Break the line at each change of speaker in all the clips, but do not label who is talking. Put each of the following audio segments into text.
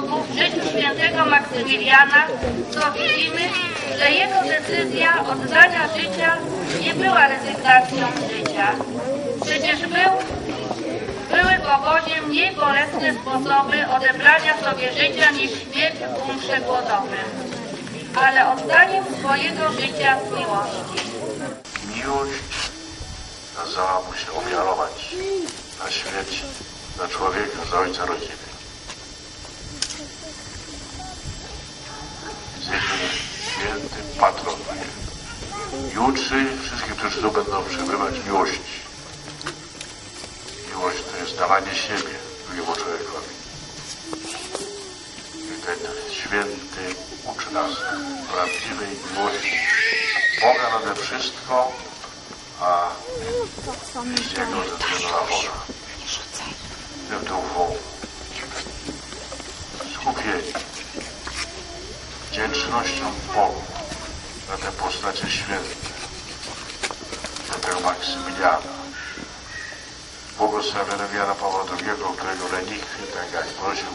Bogu w życiu świętego Maksymiliana, to widzimy, że jego decyzja oddania życia nie była rezygnacją życia. Przecież był, były w obozie mniej bolesne sposoby odebrania sobie życia niż śmierć w umrze głodowym, ale oddaniem swojego życia z miłości.
Miłość kazała mu się ofiarować na śmierć za człowieka, za ojca rodziny. Jesteśmy świętym patronem. I uczy wszystkich, którzy tu będą przebywać miłości. Miłość to jest dawanie siebie drugiemu człowiekowi. I ten święty uczy nas prawdziwej miłości. Boga nade wszystko, a bliźniego ze względu na Boga. W duchu skupieni wdzięcznością Bogu za te postacie święte, świętego Maksymiliana, błogosławionego Jana Pawła II, którego relikwie, tak jak prosił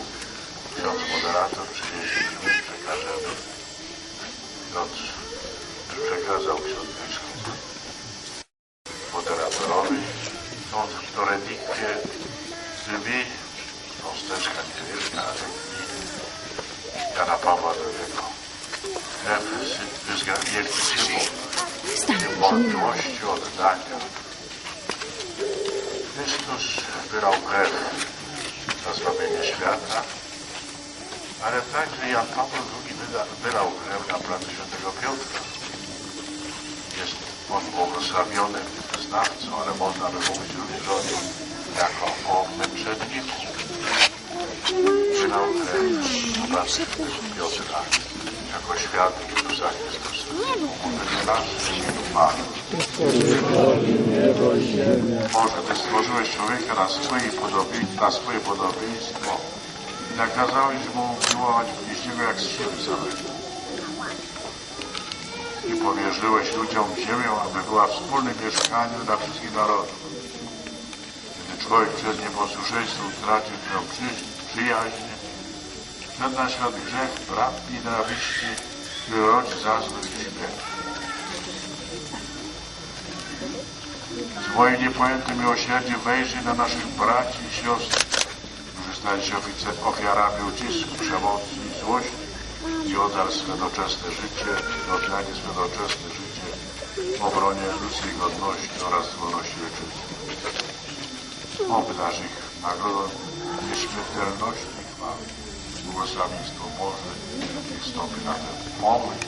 ksiądz moderator, przynieśliśmy, przekażemy. Ksiądz przekazał ksiądz biskup moderatorowi. Są to relikwie krwi, cząsteczka niewielka relikwi Jana Pawła II. Wielki symbol, miłości, oddania. Chrystus wylał krew za zbawienie świata, ale także Jan Paweł II wylał krew na placu Świętego Piotra. Jest on błogosławionym znawcą, ale można by mówić również o nim jako o męczenniku. Wylał krew na Świętego Piotra jako świadek Jezusa Chrystusa. Boże, Ty stworzyłeś człowieka na swoje, podobie, na swoje podobieństwo i nakazałeś mu miłować bliźniego jak siebie samego. I powierzyłeś ludziom ziemię, aby była wspólnym mieszkaniem dla wszystkich narodów. Gdy człowiek przez nieposłuszeństwo utracił tę przy, przyjaźń, wszedł na świat grzech, brak i nienawiści, który rodzi zazły i śmierć. Z moim niepojętym miłosierdziem wejrzyj na naszych braci i siostry, którzy stali się ofiarami ucisku, przemocy i złości i oddal swe doczesne życie, oddanie swe doczesne życie w obronie ludzkiej godności oraz wolności ojczyzny. Obdarz ich nagrodą nieśmiertelności i chwały. Błogosławieństwo Boże, niech stąpi na ten pomysł,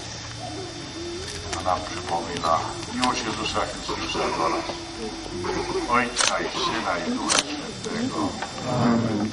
a nam przypomina miłość Jezusa Chrystusa do nas. Ojca i Syna i Ducha Świętego.
Mamy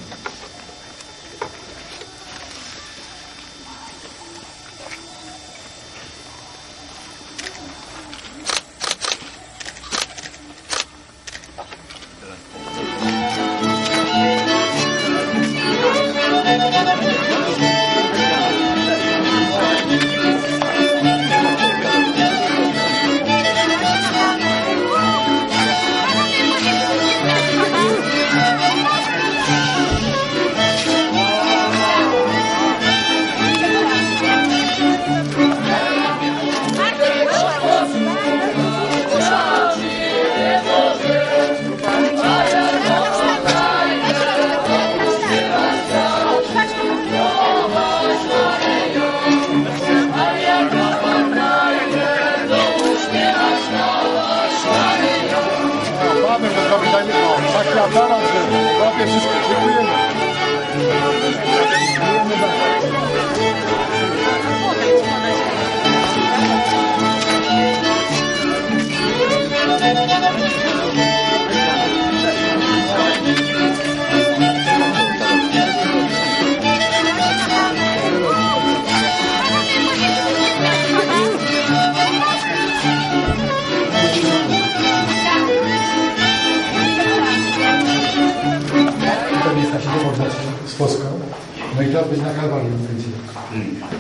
Kalwarii będzie.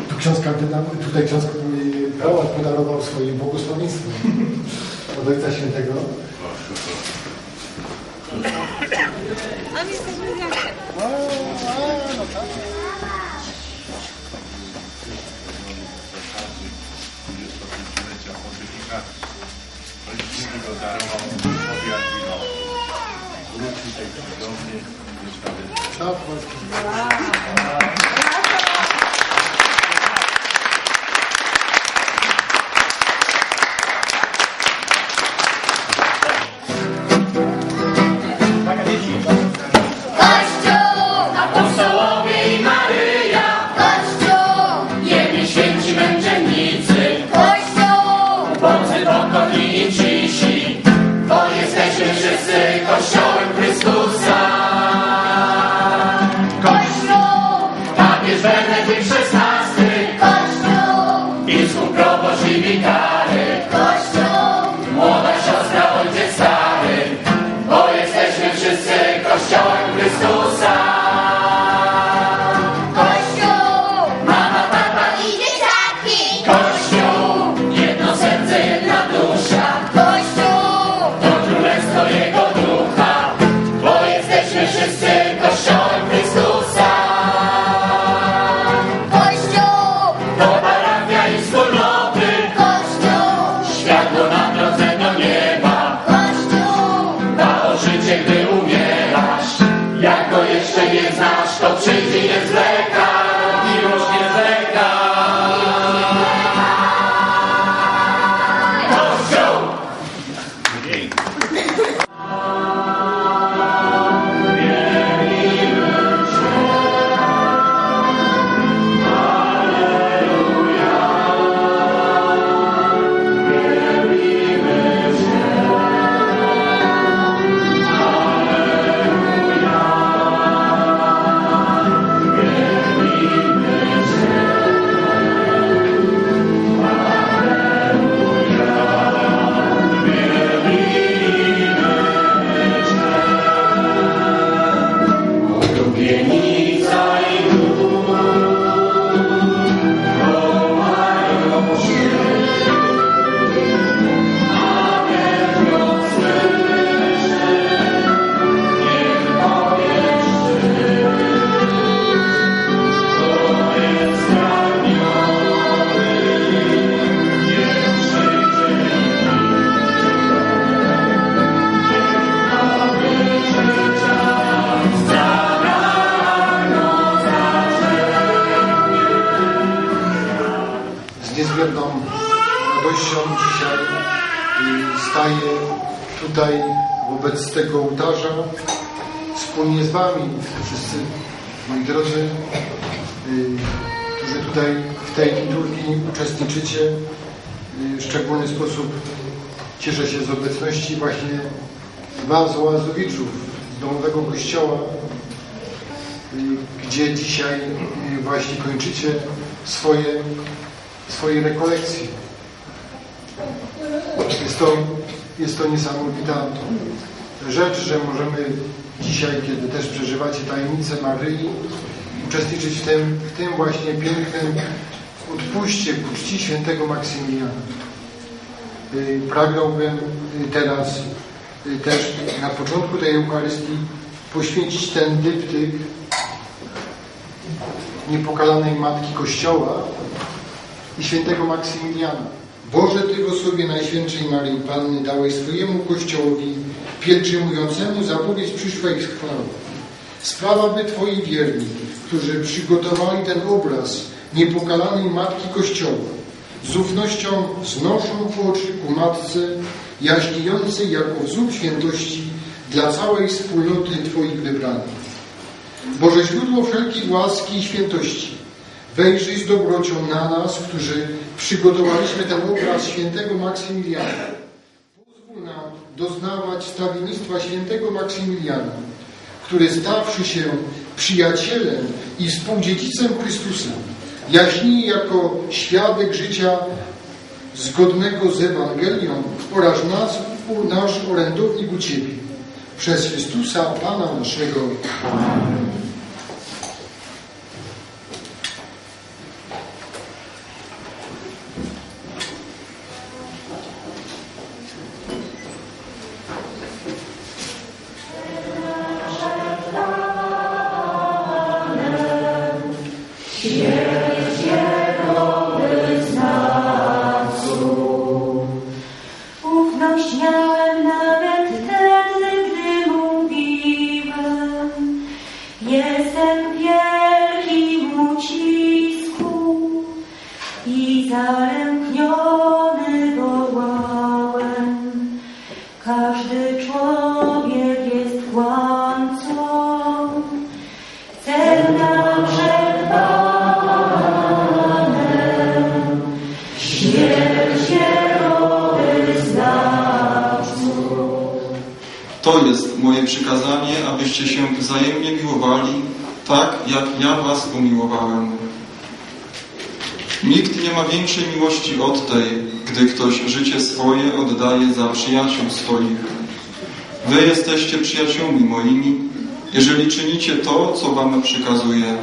Tu ksiądz kardynał, tutaj ksiądz prałat podarował swoje błogosławieństwo od Ojca Świętego.
A my jesteśmy razem.
Darował
Tchau, Tchau. Moi drodzy, y, którzy tutaj w tej liturgii uczestniczycie. Y, W szczególny sposób cieszę się z obecności właśnie Was, Łazowiczów, z domowego kościoła, y, gdzie dzisiaj właśnie kończycie swoje swojej rekolekcji. Jest to, jest to niesamowita rzecz, że możemy dzisiaj, kiedy też przeżywacie tajemnicę Maryi, uczestniczyć w tym, w tym właśnie pięknym odpuście ku czci świętego Maksymiliana. Y, Pragnąłbym y, teraz y, też na początku tej Eucharystii poświęcić ten dyptyk niepokalanej Matki Kościoła, i świętego Maksymiliana. Boże, Ty w osobie Najświętszej Maryi Panny dałeś swojemu Kościołowi pielgrzymującemu zapowiedź przyszłej chwały. Sprawa by Twoi wierni, którzy przygotowali ten obraz niepokalanej Matki Kościoła, z ufnością znoszą oczy ku Matce, jaśniejącej jako wzór świętości dla całej wspólnoty Twoich wybranych. Boże źródło wszelkiej łaski i świętości, wejrzyj z dobrocią na nas, którzy przygotowaliśmy ten obraz świętego Maksymiliana. Pozwól nam doznawać stawiennictwa świętego Maksymiliana, który stawszy się przyjacielem i współdziedzicem Chrystusa, jaśnieje jako świadek życia zgodnego z Ewangelią oraz nas, nasz orędownik u Ciebie. Przez Chrystusa Pana naszego.
Ufność
przykazanie, abyście się wzajemnie miłowali, tak jak ja was umiłowałem. Nikt nie ma większej miłości od tej, gdy ktoś życie swoje oddaje za przyjaciół swoich. Wy jesteście przyjaciółmi moimi, jeżeli czynicie to, co wam przykazuję.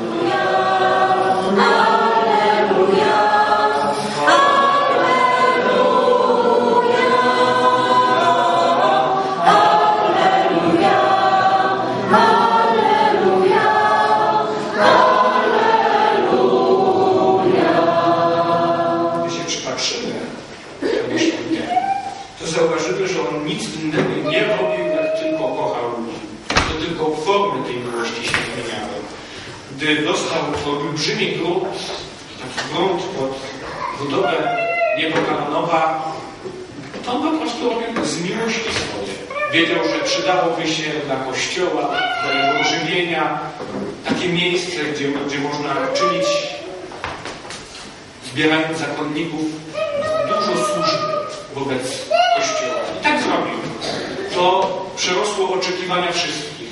Olbrzymi taki grunt pod budowę niebokanowa, to on po prostu robił z miłości swoje. Wiedział, że przydałoby się dla kościoła, dla jego żywienia takie miejsce, gdzie, gdzie można czynić zbierając zakonników dużo służby wobec Kościoła. I tak zrobił. To przerosło oczekiwania wszystkich,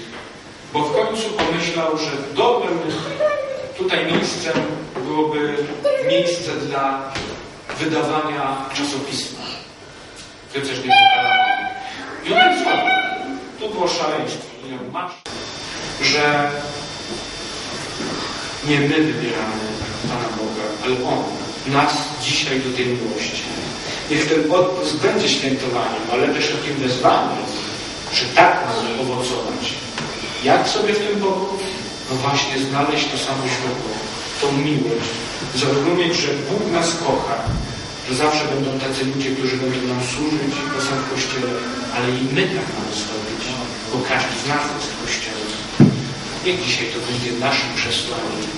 bo w końcu pomyślał, że dobrym tutaj miejscem byłoby miejsce dla wydawania czasopisma. Rycerz Niepokalany. I on tak zrobił. To było szaleństwo. On masz, że nie my wybieramy Pana Boga, ale On nas dzisiaj do tej miłości. Niech ten odpust będzie świętowaniem, ale też takim wezwaniem, że tak mamy owocować. Jak sobie w tym pomóc? No właśnie znaleźć to samo źródło, tą miłość. Zrozumieć, że Bóg nas kocha, że zawsze będą tacy ludzie, którzy będą nam służyć, bo są w Kościele, ale i my tak mamy zrobić, bo każdy z nas jest w Kościele. Niech dzisiaj to będzie naszym przesłaniem.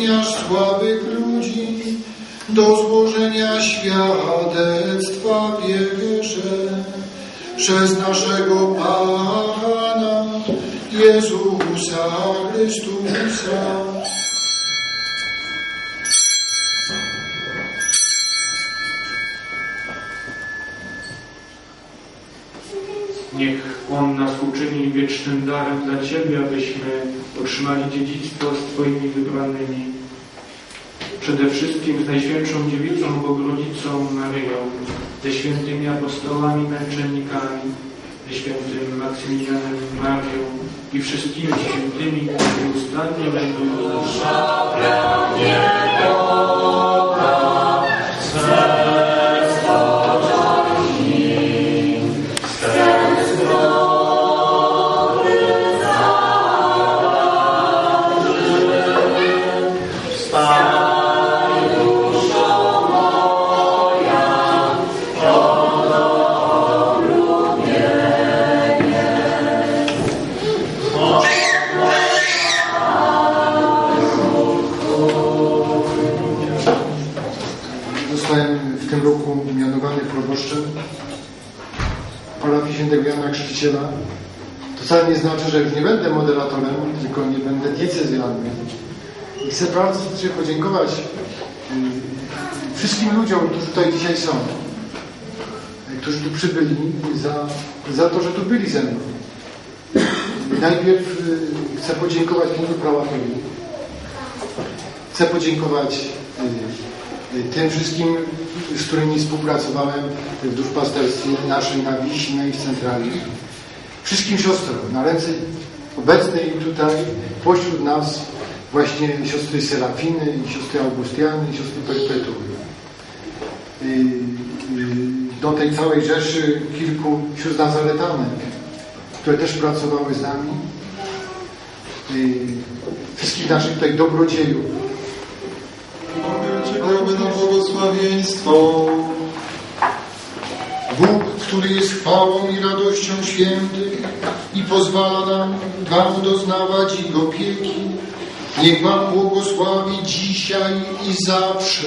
Umacniasz słabych ludzi do złożenia świadectwa wierzę przez naszego Pana Jezusa Chrystusa.
Niech On nas uczyni wiecznym darem dla Ciebie, abyśmy otrzymali dziedzictwo z Twoimi wybranymi. Przede wszystkim z Najświętszą Dziewicą Bogorodzicą Maryją, ze świętymi apostołami męczennikami, ze świętym Maksymilianem Marią i wszystkimi świętymi, którzy nieustannie będą nas
I chcę bardzo serdecznie podziękować y, wszystkim ludziom, którzy tutaj dzisiaj są, którzy tu przybyli, za, za to, że tu byli ze mną. Najpierw y, chcę podziękować Księdzu Prałatowi. Chcę podziękować y, y, tym wszystkim, z którymi współpracowałem w duszpasterstwie naszej na Wiśle i w centrali. Wszystkim siostrom na ręce obecnej tutaj pośród nas właśnie siostry Serafiny, siostry Augustiany, i siostry Perpetuły. Do tej całej rzeszy kilku sióstr Nazaretanek, które też pracowały z nami. Wszystkich naszych tutaj dobrodziejów,
Czekamy na błogosławieństwo.
Bóg, który jest chwałą i radością świętych i pozwala nam Wam doznawać ich opieki, niech Wam błogosławi dzisiaj i zawsze.